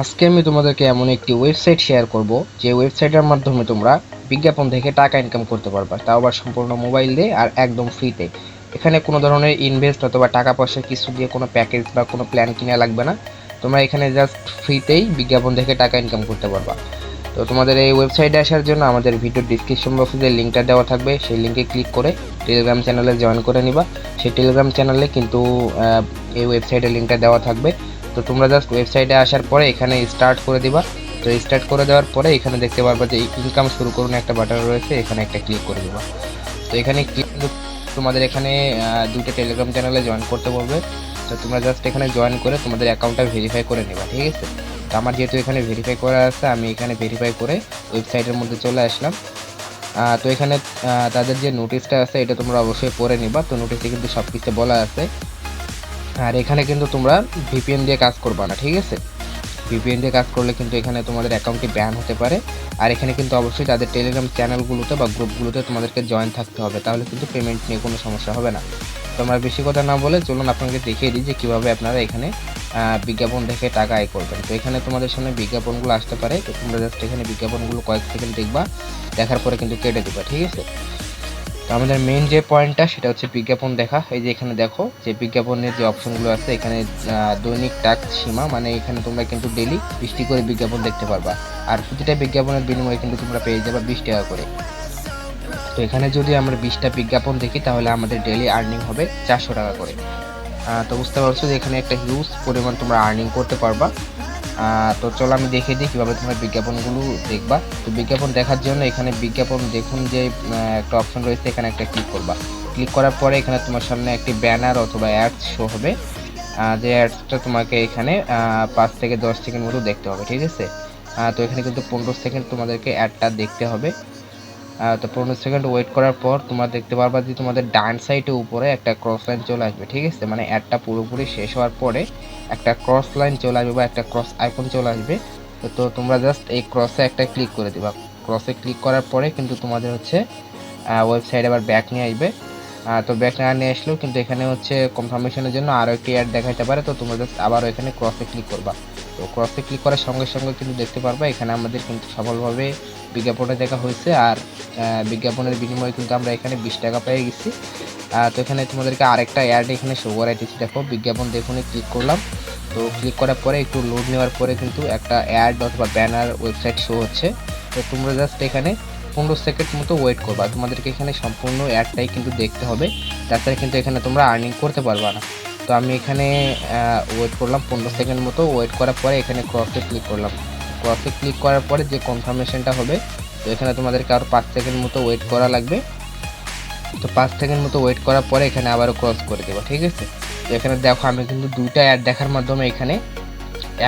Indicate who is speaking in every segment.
Speaker 1: আজকে আমি তোমাদেরকে এমন একটি ওয়েবসাইট শেয়ার করব, যে ওয়েবসাইটের মাধ্যমে তোমরা বিজ্ঞাপন থেকে টাকা ইনকাম করতে পারবা। তাও আবার সম্পূর্ণ মোবাইল দিয়ে আর একদম ফ্রিতে এখানে কোনো ধরনের ইনভেস্ট অথবা টাকা পয়সা কিছু দিয়ে কোনো প্যাকেজ বা কোনো প্ল্যান কিনা লাগবে না। তোমরা এখানে জাস্ট ফ্রিতেই বিজ্ঞাপন থেকে টাকা ইনকাম করতে পারবা। তো তোমাদের এই ওয়েবসাইটে আসার জন্য আমাদের ভিডিও ডিসক্রিপশন বক্সে যে লিঙ্কটা দেওয়া থাকবে, সেই লিঙ্কে ক্লিক করে টেলিগ্রাম চ্যানেলে জয়েন করে নিবা। সেই টেলিগ্রাম চ্যানেলে কিন্তু এই ওয়েবসাইটের লিঙ্কটা দেওয়া থাকবে। তো তোমরা জাস্ট ওয়েবসাইটে আসার পরে এখানে স্টার্ট করে দিবা। তো স্টার্ট করে দেওয়ার পরে এখানে দেখতে পারবা যে ইনকাম শুরু করুন একটা বাটন রয়েছে, এখানে একটা ক্লিক করে দিবা। তো এখানে ক্লিক তোমাদের এখানে দুটো টেলিগ্রাম চ্যানেলে জয়েন করতে বলবে। তো তোমরা জাস্ট এখানে জয়েন করে তোমাদের অ্যাকাউন্টটা ভেরিফাই করে নেবা, ঠিক আছে? তো আমার যেহেতু এখানে ভেরিফাই করা আছে, আমি এখানে ভেরিফাই করে ওয়েবসাইটের মধ্যে চলে আসলাম। তো এখানে তাদের যে নোটিশটা আছে, এটা তোমরা অবশ্যই পড়ে নিবা। তো নোটিশে কিন্তু সব কিছু বলা আছে। আর এখানে কিন্তু তোমরা ভিপিএন দিয়ে কাজ করবা না, ঠিক আছে? ভিপিএন দিয়ে কাজ করলে কিন্তু এখানে তোমাদের অ্যাকাউন্টটি ব্যান হতে পারে। আর এখানে কিন্তু অবশ্যই তাদের টেলিগ্রাম চ্যানেলগুলোতে বা গ্রুপগুলোতে তোমাদেরকে জয়েন থাকতে হবে, তাহলে কিন্তু পেমেন্ট নিয়ে কোনো সমস্যা হবে না। তো আমরা বেশি কথা না বলে চলুন আপনাকে দেখিয়ে দিই যে কীভাবে আপনারা এখানে বিজ্ঞাপন দেখে টাকা আয় করবেন। তো এখানে তোমাদের সামনে বিজ্ঞাপনগুলো আসতে পারে, তো তোমরা জাস্ট এখানে বিজ্ঞাপনগুলো কয়েক সেকেন্ড দেখবা, দেখার পরে কিন্তু কেটে দিবা, ঠিক আছে? তো আমাদের মেন যে পয়েন্টটা সেটা হচ্ছে বিজ্ঞাপন দেখা। এই যে এখানে দেখো, যে বিজ্ঞাপনের যে অপশনগুলো আছে, এখানে দৈনিক টাক সীমা মানে এখানে তোমরা কিন্তু ডেলি বৃষ্টি করে বিজ্ঞাপন দেখতে পারবা। আর প্রতিটা বিজ্ঞাপনের বিনিময়ে কিন্তু তোমরা পেয়ে যাবে বিশ টাকা করে। তো এখানে যদি আমরা বিশটা বিজ্ঞাপন দেখি, তাহলে আমাদের ডেলি আর্নিং হবে চারশো টাকা করে। তো বুঝতে পারছ যে এখানে একটা হিউজ পরিমাণ তোমরা আর্নিং করতে পারবা। তো চলো আমি দেখে দিই কীভাবে তোমরা বিজ্ঞাপনগুলো দেখবা। তো বিজ্ঞাপন দেখার জন্য এখানে বিজ্ঞাপন দেখুন যে একটা অপশন রয়েছে, এখানে একটা ক্লিক করবা। ক্লিক করার পরে এখানে তোমার সামনে একটি ব্যানার অথবা অ্যাডস শো হবে। যে অ্যাডসটা তোমাকে এখানে পাঁচ থেকে দশ সেকেন্ড মতো দেখতে হবে, ঠিক আছে? তো এখানে কিন্তু পনেরো সেকেন্ড তোমাদেরকে অ্যাডটা দেখতে হবে। তো পনেরো সেকেন্ড ওয়েট করার পর তোমরা দেখতে পারবা যে তোমাদের ডান সাইডে উপরে একটা ক্রস লাইন চলে আসবে, ঠিক আছে? মানে অ্যাডটা পুরোপুরি শেষ হওয়ার পরে একটা ক্রস লাইন চলে আসবে বা একটা ক্রস আইকন চলে আসবে। তো তোমরা জাস্ট এই ক্রসে একটা ক্লিক করে দিবা। ক্রসে ক্লিক করার পরে কিন্তু তোমাদের হচ্ছে ওয়েবসাইট আবার ব্যাক নিয়ে আসবে। তো ব্যাক না নিয়ে আসলেও কিন্তু এখানে হচ্ছে কনফার্মেশনের জন্য আরও একটি অ্যাড দেখাতে পারে। তো তোমরা জাস্ট আবারও এখানে ক্রসে ক্লিক করবা। তো ক্রসে ক্লিক করার সঙ্গে সঙ্গে কিন্তু দেখতে পারবা, এখানে আমাদের কিন্তু সফলভাবে বিজ্ঞাপনে দেখা হয়েছে আর বিজ্ঞাপনের বিনিময়ে কিন্তু আমরা এখানে বিশ টাকা পেয়ে গেছি। তো এখানে তোমাদেরকে আরেকটা অ্যাড এখানে শো করাইতেছি দেখো, বিজ্ঞাপন দেখুনে ক্লিক করলাম। তো ক্লিক করার পরে একটু লোড নেওয়ার পরে কিন্তু একটা অ্যাড অথবা ব্যানার ওয়েবসাইট শো হচ্ছে। তো তোমরা জাস্ট এখানে পনেরো সেকেন্ড মতো ওয়েট করবা। তোমাদেরকে এখানে সম্পূর্ণ অ্যাডটাই কিন্তু দেখতে হবে। তাছাড়া কিন্তু এখানে তোমরা আর্নিং করতে পারবা না। তো আমি এখানে ওয়েট করলাম পনেরো সেকেন্ড মতো। ওয়েট করার পরে এখানে ক্রসে ক্লিক করলাম। ক্রসে ক্লিক করার পরে যে কনফার্মেশনটা হবে, তো এখানে তোমাদেরকে আরও পাঁচ সেকেন্ড মতো ওয়েট করা লাগবে। তো পাঁচ সেকেন্ড মতো ওয়েট করার পরে এখানে আবারও ক্রস করে দেবো, ঠিক আছে? তো এখানে দেখো, আমি কিন্তু দুইটা অ্যাড দেখার মাধ্যমে এখানে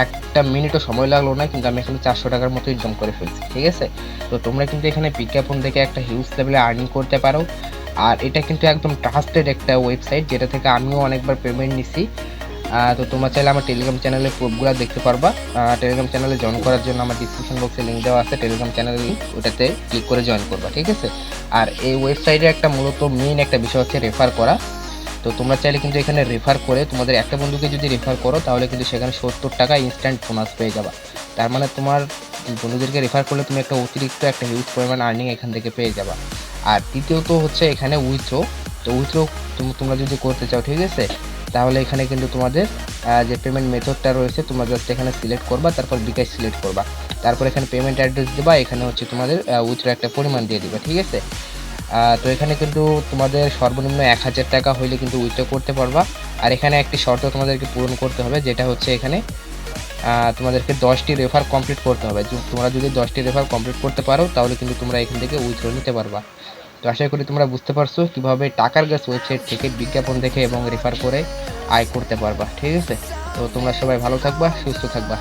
Speaker 1: একটা মিনিটও সময় লাগল না, কিন্তু আমি এখানে চারশো টাকার মতো ইনকাম করে ফেলছি, ঠিক আছে? তো তোমরা কিন্তু এখানে বিজ্ঞাপন থেকে একটা হিউজ লেভেলে আর্নিং করতে পারো। আর এটা কিন্তু একদম ট্রাস্টেড একটা ওয়েবসাইট যেটা থেকে আমিও অনেকবার পেমেন্ট নিছি। তো তোমরা চাইলে আমার টেলিগ্রাম চ্যানেলের প্রুফগুলো দেখতে পারবা। টেলিগ্রাম চ্যানেলে জয়েন করার জন্য আমার ডিসক্রিপশন বক্সে লিঙ্ক দেওয়া আছে। টেলিগ্রাম চ্যানেলের লিঙ্ক ওটাতে ক্লিক করে জয়েন করবা, ঠিক আছে? আর এই ওয়েবসাইটে একটা মূলত মেইন একটা বিষয় হচ্ছে রেফার করা। তো তোমরা চাইলে কিন্তু এখানে রেফার করে, তোমাদের একটা বন্ধুকে যদি রেফার করো, তাহলে কিন্তু সেখানে সত্তর টাকা ইনস্ট্যান্ট বোনাস পেয়ে যাবা। তার মানে তোমার বন্ধুদেরকে রেফার করলে তুমি একটা অতিরিক্ত একটা হিউজ পরিমাণ আর্নিং এখান থেকে পেয়ে যাবা। আর দ্বিতীয়ত হচ্ছে এখানে উইথ্রো তো উইথ্রো তোমরা যদি করতে চাও, ঠিক আছে? তাহলে এখানে কিন্তু তোমাদের যে পেমেন্ট মেথডটা রয়েছে, তোমরা জাস্ট এখানে সিলেক্ট করবা, তারপর বিকাশ সিলেক্ট করবা। তারপর এখানে পেমেন্ট অ্যাড্রেস দেবা, এখানে হচ্ছে তোমাদের উইথ্রো একটা পরিমাণ দিয়ে দেবে, ঠিক আছে? তো এখানে কিন্তু তোমাদের সর্বনিম্ন এক হাজার টাকা হইলে কিন্তু উইথড্র করতে পারবা। আর এখানে একটি শর্ত তোমাদেরকে পূরণ করতে হবে, যেটা হচ্ছে এখানে তোমাদেরকে দশটি রেফার কমপ্লিট করতে হবে। তোমরা যদি দশটি রেফার কমপ্লিট করতে পারো, তাহলে কিন্তু তোমরা এখান থেকে উইথড্র নিতে পারবা। তো আশা করি তোমরা বুঝতে পারছ কীভাবে টাকার গ্যাস ওয়েবসাইট থেকে বিজ্ঞাপন দেখে এবং রেফার করে আয় করতে পারবা, ঠিক আছে? তো তোমরা সবাই ভালো থাকবা, সুস্থ থাকবা।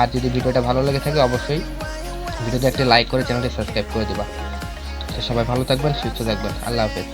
Speaker 1: আর যদি ভিডিওটা ভালো লেগে থাকে, অবশ্যই ভিডিওতে একটা লাইক করে চ্যানেলটি সাবস্ক্রাইব করে দেবা। তো সবাই ভালো থাকবেন, সুস্থ থাকবেন। আল্লাহ হাফেজ।